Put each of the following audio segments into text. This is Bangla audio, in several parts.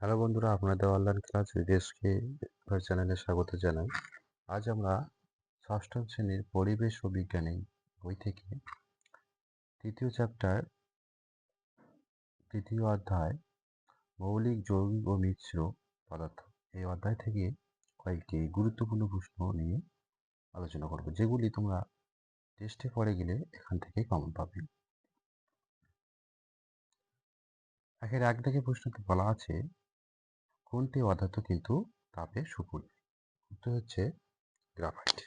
হ্যালো বন্ধুরা, আপনাদের অনলাইন ক্লাস বিদেশকে চ্যানেলে স্বাগত জানাই। আজ আমরা ষষ্ঠ শ্রেণির পরিবেশ ও বিজ্ঞানী বই থেকে তৃতীয় চ্যাপ্টার তৃতীয় অধ্যায়, মৌলিক, যৌগিক ও মিশ্র পদার্থ। এই অধ্যায় থেকে কয়েকটি গুরুত্বপূর্ণ প্রশ্ন নিয়ে আলোচনা করব, যেগুলি তোমরা টেস্টে পড়ে গেলে এখান থেকে কমন পাবে। একের এক থেকে প্রশ্নতে বলা আছে কোনটি অধাতু কিন্তু তাপে সুপুর উত্তর হচ্ছে গ্রাফাইট।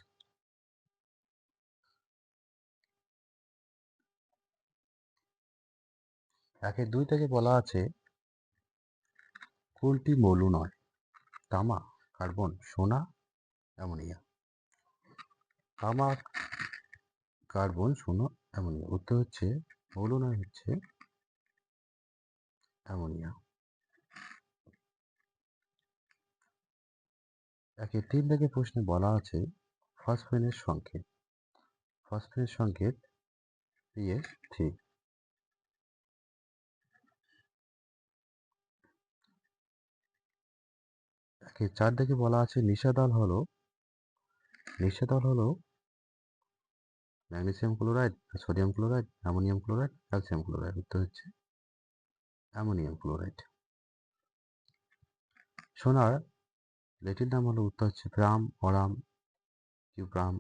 একের দুই থেকে বলা আছে কোনটি মৌল নয়, তামা, কার্বন, সোনা, অ্যামোনিয়া। তামা, কার্বন, সোনা, অ্যামোনিয়া। উত্তর হচ্ছে, মৌল নয় হচ্ছে অ্যামোনিয়া। একে তিন থেকে প্রশ্নে বলা আছে ফসফেনের সংকেত। ফসফেনের সংকেত পিএস থ্রি একে চার দিকে বলা আছে নিষাদল হলো নিষাদল হলো magnesium chloride, sodium chloride, ammonium chloride, calcium chloride, উত্তর হচ্ছে অ্যামোনিয়াম ক্লোরাইড। সোনার লেটির নাম হলো উত্তর হচ্ছে ব্রাম অরাম কিউপ্রাম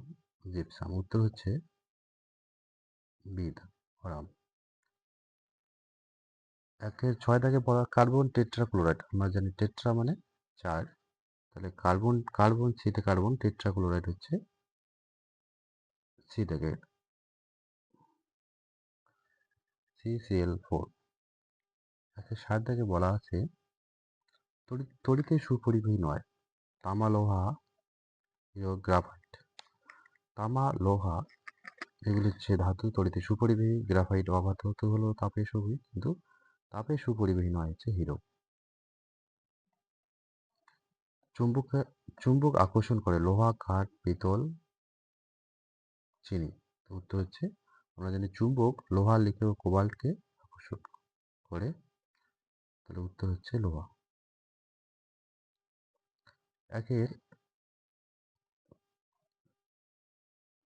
জিপসাম উত্তর হচ্ছে বিদ, অরাম। একের ছয় দাগে পড়া কার্বন টেট্রা ক্লোরাইড আমরা জানি টেট্রা মানে চার। তাহলে কার্বন কার্বন সিতে কার্বন টেট্রা ক্লোরাইড হচ্ছে সি থেকে সিসিএল ফোর। একে সাত দাগে বলা আছে তড়িতে সুপরিবাহী নয়। তামা লোহা গ্রাফাইট। তামা লোহা এগুলি হচ্ছে ধাতু তড়িতে সুপরিবাহী গ্রাফাইট অবাধত হলো তাপে সুপরি কিন্তু তাপে সুপরিবাহী নয়, হচ্ছে হিরো। চুম্বক চুম্বক আকর্ষণ করে লোহা কাঠ পিতল, চিনি। উত্তর হচ্ছে আমরা জানি চুম্বক লোহা লিখে ও কোবাল্টকে আকর্ষণ করে। তাহলে উত্তর হচ্ছে লোহা। একের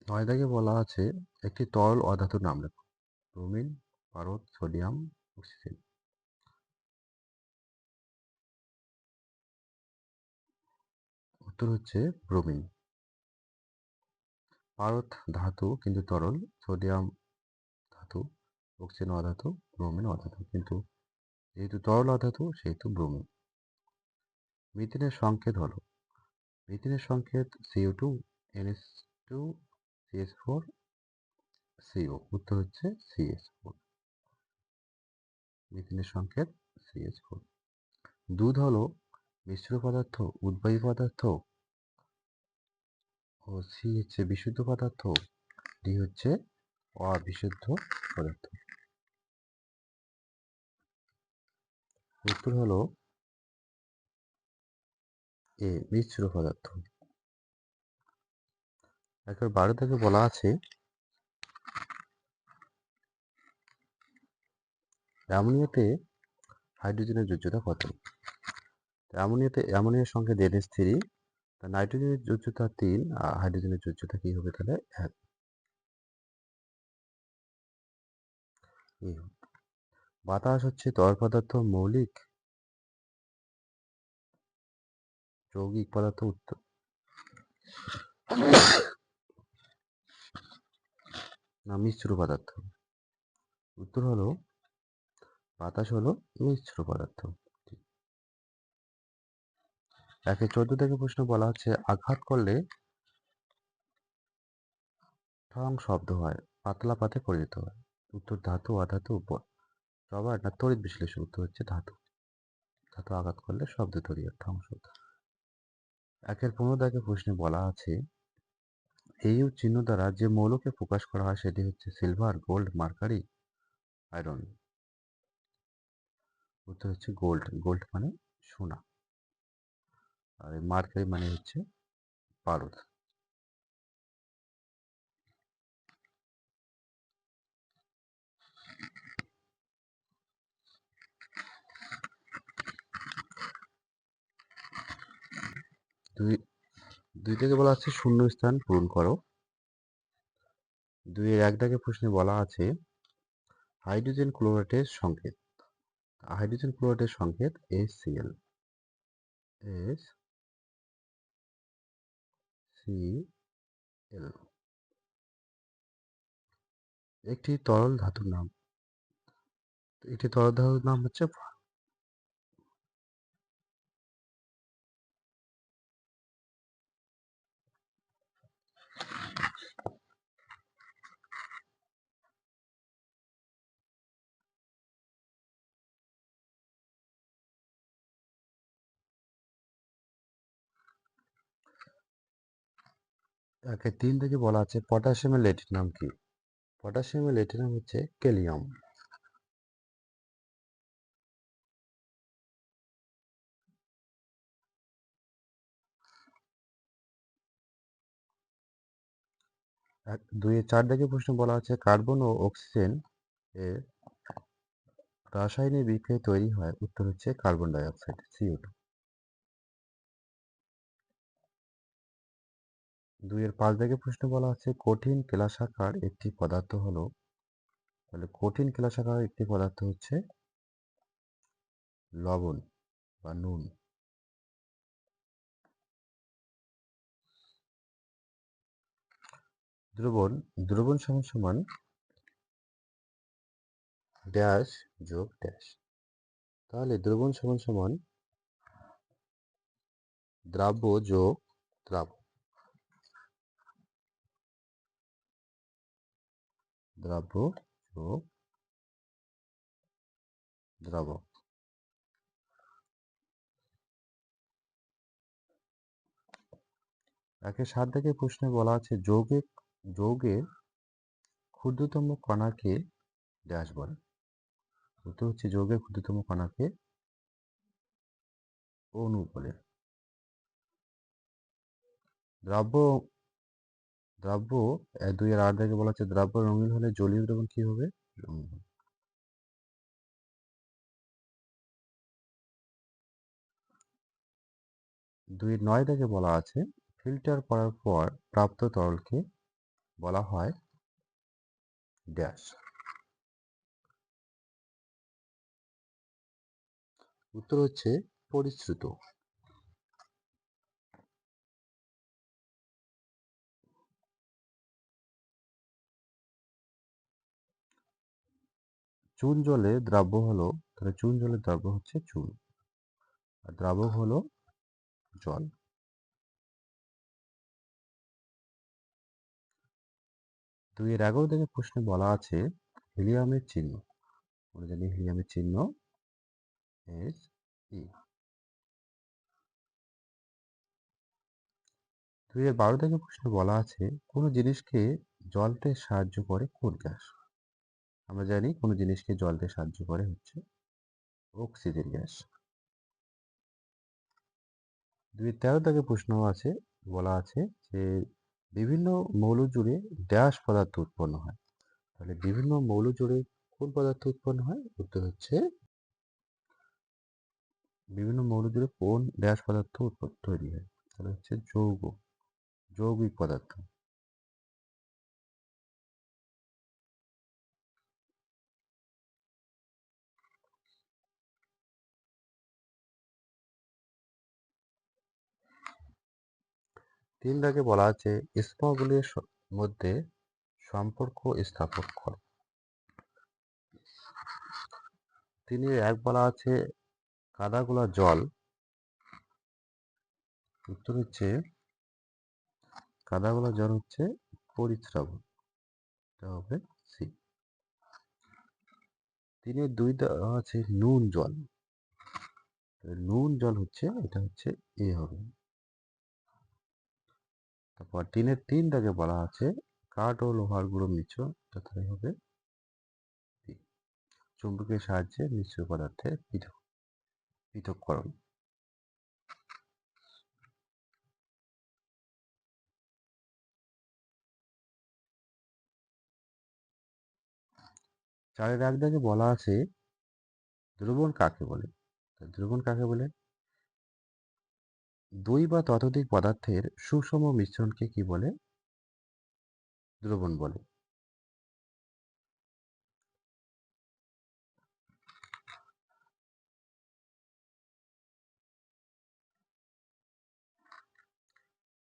নয় দাগে বলা আছে, একটি তরল অধাতুর নাম লেখো। ব্রোমিন, পারদ, সোডিয়াম, অক্সিজেন। উত্তর হচ্ছে ব্রোমিন। পারদ ধাতু কিন্তু তরল, সোডিয়াম ধাতু, অক্সিজেন অধাতু, ব্রোমিন অধাতু। কিন্তু যেহেতু তরল অধাতু, সেহেতু ব্রোমিন। মিথেনের সংকেত হলো মিথেনের সংকেত CO two NS two CS four CO উত্তর হচ্ছে সিএস ফোর মিথেনের সংকেত সিএস ফোর দুধ হলো মিশ্র পদার্থ উদ্বায়ী পদার্থ, ও সি হচ্ছে বিশুদ্ধ পদার্থ ডি হচ্ছে অবিশুদ্ধ পদার্থ। উত্তর হলো এ মিশ্র পদার্থ। একবার বারো থেকে বলা আছে, অ্যামোনিয়াতে হাইড্রোজেনের যোজ্যতা কত? অ্যামোনিয়াতে, অ্যামোনিয়ার সঙ্গে এনএস থ্রি নাইট্রোজেনের যোজ্যতা তিন, আর হাইড্রোজেনের যোজ্যতা কি হবে তাহলে? এক। বাতাস হচ্ছে তরল পদার্থ মৌলিক যৌগিক পদার্থ উত্তর। না, মিশ্র পদার্থ। উত্তর হলো, বাতাস হলো মিশ্র পদার্থ। একে চোদ্দ থেকে প্রশ্ন বলা হচ্ছে, আঘাত করলে ঠং শব্দ হয়, পাতলা পাতে পরিণত হয়। উত্তর ধাতু, অধাতু উপর রবার না তড়িৎ বিশ্লেষণ, উত্তর হচ্ছে ধাতু। ধাতু আঘাত করলে শব্দ তৈরি হয় ঠং শব্দ একের পনেরো দাগে প্রশ্নে বলা আছে, এই চিহ্ন দ্বারা যে মৌলকে প্রকাশ করা হয় সেটি হচ্ছে সিলভার গোল্ড মার্কারি আয়রন উত্তর হচ্ছে গোল্ড গোল্ড মানে সোনা। আর মার্কারি মানে হচ্ছে পারদ। দুই থেকে বলা আছে শূন্য স্থান পূরণ করো। দুইয়ের এক দাগে প্রশ্নে বলা আছে, হাইড্রোজেন ক্লোরাইডের সংকেত, হাইড্রোজেন ক্লোরাইডের সংকেত S CL S C L একটি তরল ধাতুর নাম, একটি তরল ধাতুর নাম হচ্ছে একে তিন থেকে বলা আছে, পটাশিয়ামের লেটির নাম কি? পটাশিয়ামের লেটির নাম হচ্ছে কেলিয়াম এক দুই চার দিকে প্রশ্ন বলা আছে, কার্বন ও অক্সিজেন এর রাসায়নিক বিক্রিয়া তৈরি হয়, উত্তর হচ্ছে carbon dioxide CO two দুইয়ের পাঁচ দাগে প্রশ্ন বলা আছে কঠিন কেলাসাকার একটি পদার্থ হলো, তাহলে কঠিন কেলাসাকার একটি পদার্থ হচ্ছে লবণ বা নুন। দ্রবণ দ্রবণ সমান সমান ড্যাশ যোগ ড্যাশ। তাহলে দ্রবণ সমান সমান দ্রাব্য যোগ দ্রাবক দ্রাব্য যোগ দ্রাবক একে সাত থেকে প্রশ্নে বলা আছে, যৌগে যৌগের ক্ষুদ্রতম কণাকে ড্যাশ বলে। উত্তর হচ্ছে যৌগের ক্ষুদ্রতম কণাকে অণু বলে। দ্রাব্য দ্রাব্য দুই আর আট থেকে বলা হচ্ছে দ্রাব্য রঙিন হলে জলীয় দ্রবণ কি হবে? রঙিন হবে। দুই নয় থেকে বলা আছে। ফিল্টার করার পর প্রাপ্ত তরলকে বলা হয় ড্যাশ। উত্তর হচ্ছে পরিশ্রুত। চুন জলে দ্রাব্য হলো, তাহলে চুন জলের দ্রাব্য হচ্ছে চুন। আর দ্রাবক হলো জল। দুই এর এগারো থেকে প্রশ্নে বলা আছে, হিলিয়ামের চিহ্ন। আমরা জানি হিলিয়ামের চিহ্ন এস ই। দুই বারো থেকে প্রশ্নে বলা আছে, কোনো জিনিসকে জলতে সাহায্য করে কোন গ্যাস? আমরা জানি কোনো জিনিসকে জলতে সাহায্য করে হচ্ছে অক্সিজেন গ্যাস দুই তেরো থেকে প্রশ্ন আছে, বলা আছে যে বিভিন্ন মৌল জুড়ে ড্যাশ পদার্থ উৎপন্ন হয়। তাহলে বিভিন্ন মৌল জুড়ে কোন পদার্থ উৎপন্ন হয়? উত্তর হচ্ছে বিভিন্ন মৌল জুড়ে কোন ড্যাশ পদার্থ তৈরি হয়। তাহলে হচ্ছে যৌগ, যৌগিক পদার্থ। তিন দাগে বলা আছে স্তরগুলির মধ্যে সম্পর্ক স্থাপন কর। তিনি এক বলা আছে, কাদাগুলা জল। উত্তর হচ্ছে, কাদাগুলা জল হচ্ছে পরিস্রাবণ। এটা হবে সি তিনি দুই আছে নুন জল। নুন জল হচ্ছে, এটা হচ্ছে এ হবে। তারপর টিনের দাগে বলা আছে। কাঠ ও লোহার গুঁড়ো মিশ্র তাই হবে চুম্বকের সাহায্যে মিশ্র পদার্থে পৃথক, পৃথককরণ। চারের এক দাগে বলা আছে, দ্রবণ কাকে বলে? দ্রবণ কাকে বলে? দুই বা ততোধিক পদার্থের সুষম মিশ্রণকে কি বলে? দ্রবণ বলে।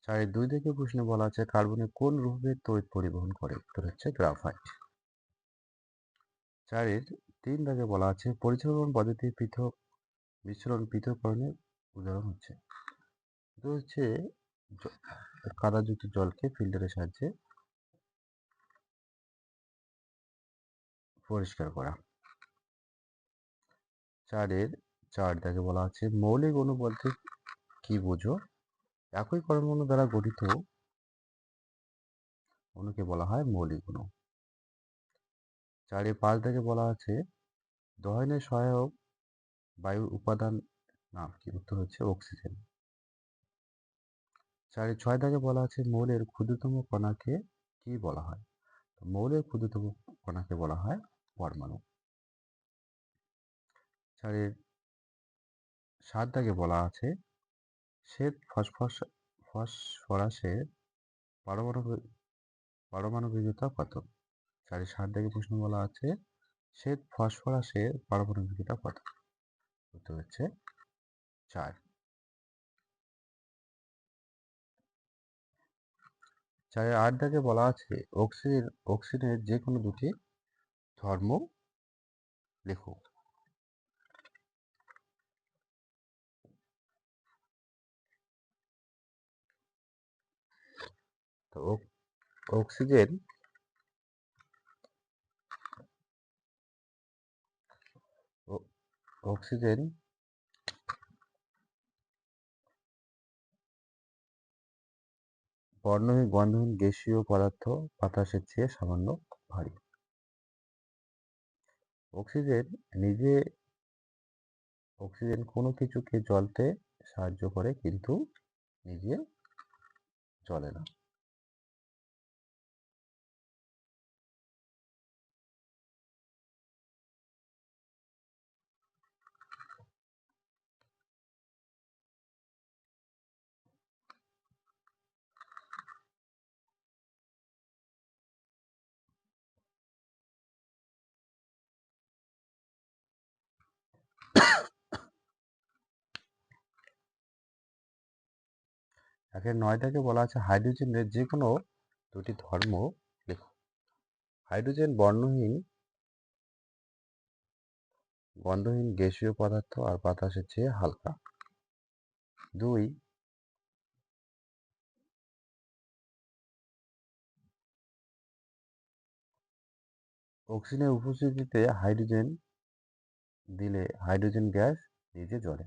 চারের দুই থেকে প্রশ্নে বলা আছে কার্বনে কোন রূপে তড়িৎ পরিবহন করে? উত্তর হচ্ছে গ্রাফাইট। চারের তিন দাগে বলা আছে, পরিচালন পদ্ধতি পৃথক মিশ্রণ পৃথককরণের উদাহরণ হচ্ছে। হচ্ছে কাদাযুক্ত জলকে ফিল্টারের সাহায্যে পরিষ্কার করা। চারের, চার দাগে বলা আছে মৌলিক অণু বলতে কি বোঝো? একই পরমাণু দ্বারা গঠিত অণুকে বলা হয় মৌলিক অণু। চারে পাঁচ দাগে বলা আছে দহনের সহায়ক বায়ুর উপাদান নাম কি উত্তর হচ্ছে, অক্সিজেন। চারে ছয় দাগে বলা আছে মৌলের ক্ষুদ্রতম কণাকে কি বলা হয়? মৌলের ক্ষুদ্রতম কণাকে বলা হয় পরমাণু। চারের সাত দাগে বলা আছে শ্বেত ফসফরাস ফসফরাসের পারমাণবিক পারমাণবিকতা কত? চারের সাত দাগে প্রশ্ন বলা আছে শ্বেত ফসফরাসের পারমাণবিকতা কত? উত্তর হচ্ছে চার। চারের দাগে বলা আছে, অক্সিজেন, অক্সিজেনের যে কোনো দুটি ধর্ম লেখো। তো অক- অক্সিজেন অক্সিজেন বর্ণহীন গন্ধহীন গ্যাসীয় পদার্থ বাতাসের চেয়ে সামান্য ভারী। অক্সিজেন নিজে, অক্সিজেন কোনো কিছুকে জ্বলতে সাহায্য করে কিন্তু নিজে জ্বলে না। একের নয় থেকে বলা আছে হাইড্রোজেনের যে কোনো দুটি ধর্ম। লেখো হাইড্রোজেন বর্ণহীন, গন্ধহীন গ্যাসীয় পদার্থ আর বাতাসের চেয়ে হালকা। দুই, অক্সিজেনের উপস্থিতিতে হাইড্রোজেন দিলে হাইড্রোজেন গ্যাস নিজে জ্বলে।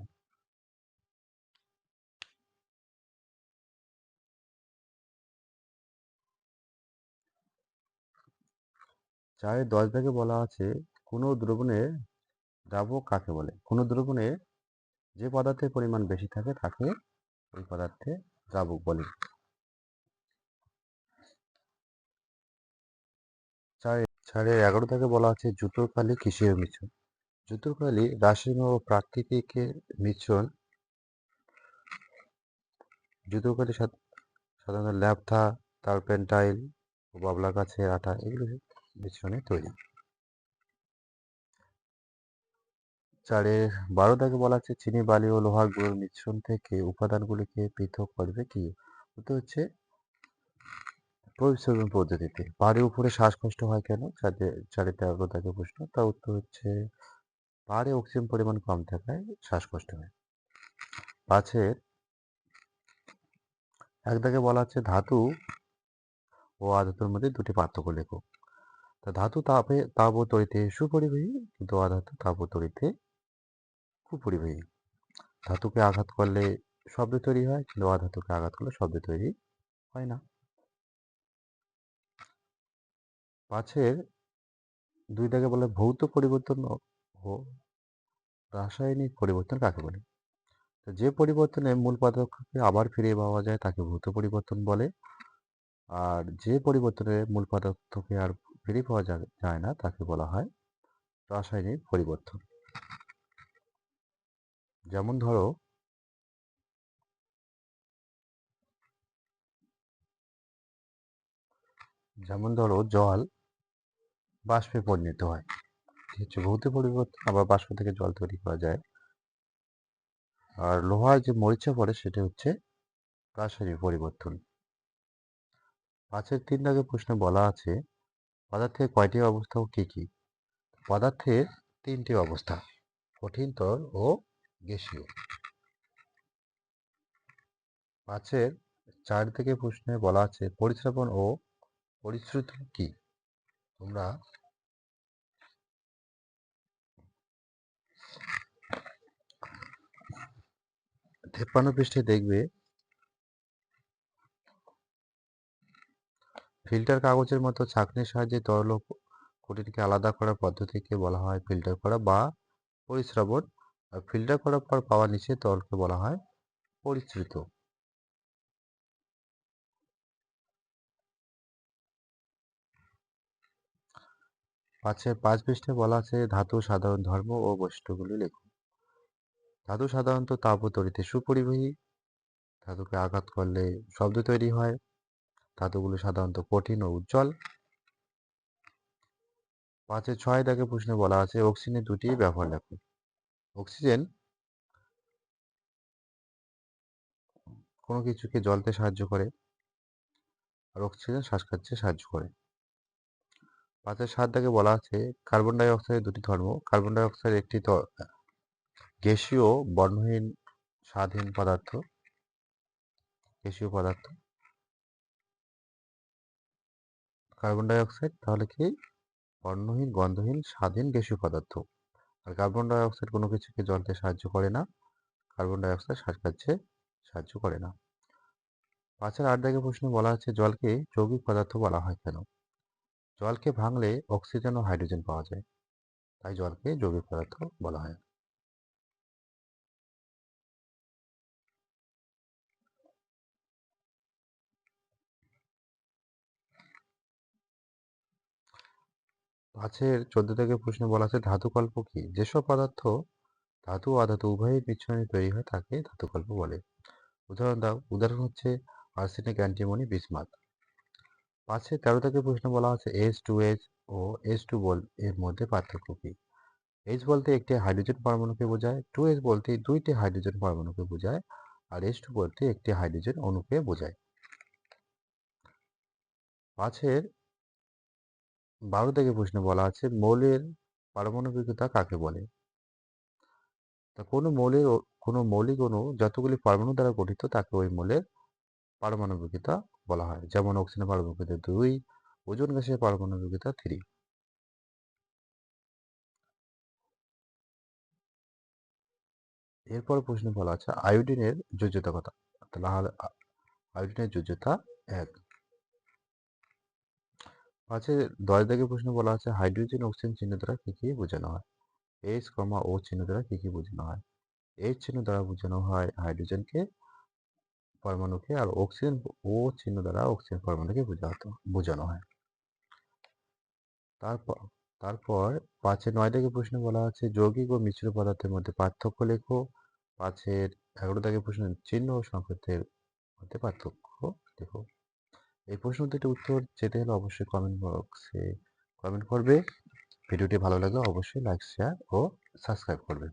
চারের দশ দাগে বলা আছে, কোনো দ্রবণের দ্রাবক কাকে বলে? কোনো দ্রবণে যে পদার্থের পরিমাণ বেশি থাকে, তাকে ওই পদার্থে দ্রাবক বলে। চারে এগারো থেকে বলা আছে জুতোর কালি কিসের মিশ্রণ? জুতোর কালি রাসায়নিক ও প্রাকৃতিক মিশ্রণ। জুতোর কালি সাধ- সাধারণত ল্যাপথা টার্পেন্টাইল ও বাবলা গাছের আঠা, এগুলো মিশ্রণে তৈরি। চারে বারো দাগে বলা আছে, চিনি, বালি ও লোহার গুঁড়োর মিশ্রণ থেকে উপাদানগুলিকে পৃথক করবে কি? উত্তর হচ্ছে পরিশ্রমণ পদ্ধতিতে। পাহাড়ের উপরে শ্বাসকষ্ট হয় কেন? চারে চারে তেরো দাগে প্রশ্ন। তার উত্তর হচ্ছে পাহাড়ে অক্সিজেন পরিমাণ কম থাকায় শ্বাসকষ্ট হয়। পাঁচের এক দাগে বলা আছে, ধাতু ও আধাতুর মধ্যে দুটি পার্থক্য লেখো। তা ধাতু তাপে তাপ ও তড়িতে সুপরিবাহী কিন্তু অধাতু তাপ ও তড়িতে কুপরিবাহী ধাতুকে আঘাত করলে শব্দ তৈরি হয় কিন্তু অধাতুকে আঘাত করলে শব্দ তৈরি হয় না পাঁচের দুই দাগে বলে ভৌত পরিবর্তন ও রাসায়নিক পরিবর্তন কাকে বলে তো যে পরিবর্তনে মূল পদার্থকে আবার ফিরিয়ে পাওয়া যায় তাকে ভৌত পরিবর্তন বলে আর যে পরিবর্তনে মূল পদার্থকে আর ফিরে পাওয়া যায় না তাকে বলা হয় রাসায়নিক পরিবর্তন। যেমন ধরো যেমন ধরো জল বাষ্পে পরিণত হয়। হচ্ছে ভৌত পরিবর্তন আবার বাষ্প থেকে জল তৈরি করা যায়। আর লোহার যে মরিচা পড়ে সেটা হচ্ছে রাসায়নিক পরিবর্তন। পাঁচের তিন দাগে প্রশ্নে বলা আছে পদার্থের কয়টি অবস্থা ও কী কি? পদার্থের তিনটি অবস্থা, কঠিন তরল ও গ্যাসীয়। পাঁচের চার থেকে প্রশ্নে বলা আছে, পরিশ্রাবণ ও পরিশ্রুত কি? তোমরা তেপ্পান্ন পৃষ্ঠে দেখবে ফিল্টার কাগজের মতো ছাঁকনির সাহায্যে তরল কঠিনকে আলাদা করার পদ্ধতিকে বলা হয় ফিল্টার করা বা পরিশ্রাবণ আর ফিল্টার করার পর পাওয়া নিচে তরলকে বলা হয় পরিশ্রিত পাঁচে, পাঁচ পৃষ্ঠে বলা আছে ধাতু, সাধারণ ধর্ম ও বৈশিষ্ট্যগুলি লেখো। ধাতু সাধারণত তাপ ও তড়িতে সুপরিবাহী। ধাতুকে আঘাত করলে শব্দ তৈরি হয়। ধাতুগুলো সাধারণত কঠিন ও উজ্জ্বল। পাঁচে ছয় দাগে প্রশ্নে বলা আছে অক্সিজেনের দুটি ব্যবহার লেখো। অক্সিজেন কোনো কিছুকে জ্বলতে সাহায্য করে আর অক্সিজেন শ্বাসকার্যে সাহায্য করে। পাঁচের সাত দাগে বলা আছে কার্বন ডাই অক্সাইডের দুটি ধর্ম। কার্বন ডাই অক্সাইড একটি গ্যাসীয় বর্ণহীন স্বাধীন পদার্থ। গ্যাসীয় পদার্থ। কার্বন ডাইঅক্সাইড, তাহলে কি? বর্ণহীন, গন্ধহীন, স্বাধীন গ্যাসীয় পদার্থ। আর কার্বন ডাই অক্সাইড কোনো কিছুকে জ্বলতে সাহায্য করে না। কার্বন ডাই অক্সাইড শ্বাসকার্যে সাহায্য করে না। পাঁচের আট দাগে প্রশ্নে বলা আছে জলকে যৌগিক পদার্থ বলা হয় কেন? জলকে ভাঙলে অক্সিজেন ও হাইড্রোজেন পাওয়া যায়। তাই জলকে যৌগিক পদার্থ বলা হয়। পাঁচের চোদ্দ থেকে প্রশ্নে বলা আছে ধাতুকল্প কি? যেসব পদার্থ ধাতু অধাতু উভয়ের মিশ্রণে তৈরি হয় তাকে ধাতুকল্প বলে। উদাহরণ দাও, উদাহরণ হচ্ছে আর্সেনিক অ্যান্টিমনি বিসমাত পাঁচে তেরো থেকে প্রশ্ন বলা আছে S two H O S two বল এর মধ্যে পার্থক্য কি? এইচ বলতে একটি হাইড্রোজেন পরমাণুকে বোঝায় টু এইচ বলতে দুইটি হাইড্রোজেন পরমাণুকে বোঝায়, আর এস টু বলতে একটি হাইড্রোজেন অণুকে বোঝায়। পাঁচের বারো থেকে প্রশ্ন বলা আছে, মৌলের পারমাণবিকতা কাকে বলে? তা কোনো মৌলের কোনো মৌলিক অণু যতগুলি পরমাণু দ্বারা গঠিত, তাকে ওই মৌলের পারমাণবিকতা বলা হয়। যেমন অক্সিজেনের পারমাণবিকতা দুই, ওজন গ্যাসের পারমাণবিকতা থ্রি এরপর প্রশ্ন বলা আছে, আয়োডিনের যোজ্যতা কথা তাহলে আয়োডিনের যোজ্যতা এক। পাঁচে দশ দাগে প্রশ্ন বলা আছে হাইড্রোজেন, অক্সিজেন চিহ্ন দ্বারা কি কি বোঝানো হয়? এইচ কমা ও চিহ্ন দ্বারা কি কি বোঝানো হয়? এইচ চিহ্ন দ্বারা বোঝানো হয় হাইড্রোজেনকে পরমাণুকে আর অক্সিজেন ও চিহ্ন দ্বারা অক্সিজেন পরমাণুকে বোঝাতো বোঝানো হয়। তারপর তারপর পাঁচের নয় থেকে প্রশ্ন বলা আছে যৌগিক ও মিশ্র পদার্থের মধ্যে পার্থক্য লেখো। পাঁচের এগারো থেকে প্রশ্ন চিহ্ন ও সংকেতের মধ্যে পার্থক্য লেখো। এই প্রশ্ন দুটির উত্তর যেতে হলে অবশ্যই কমেন্ট বক্সে কমেন্ট করবে। ভিডিওটি ভালো লাগলে অবশ্যই লাইক শেয়ার ও সাবস্ক্রাইব করবে।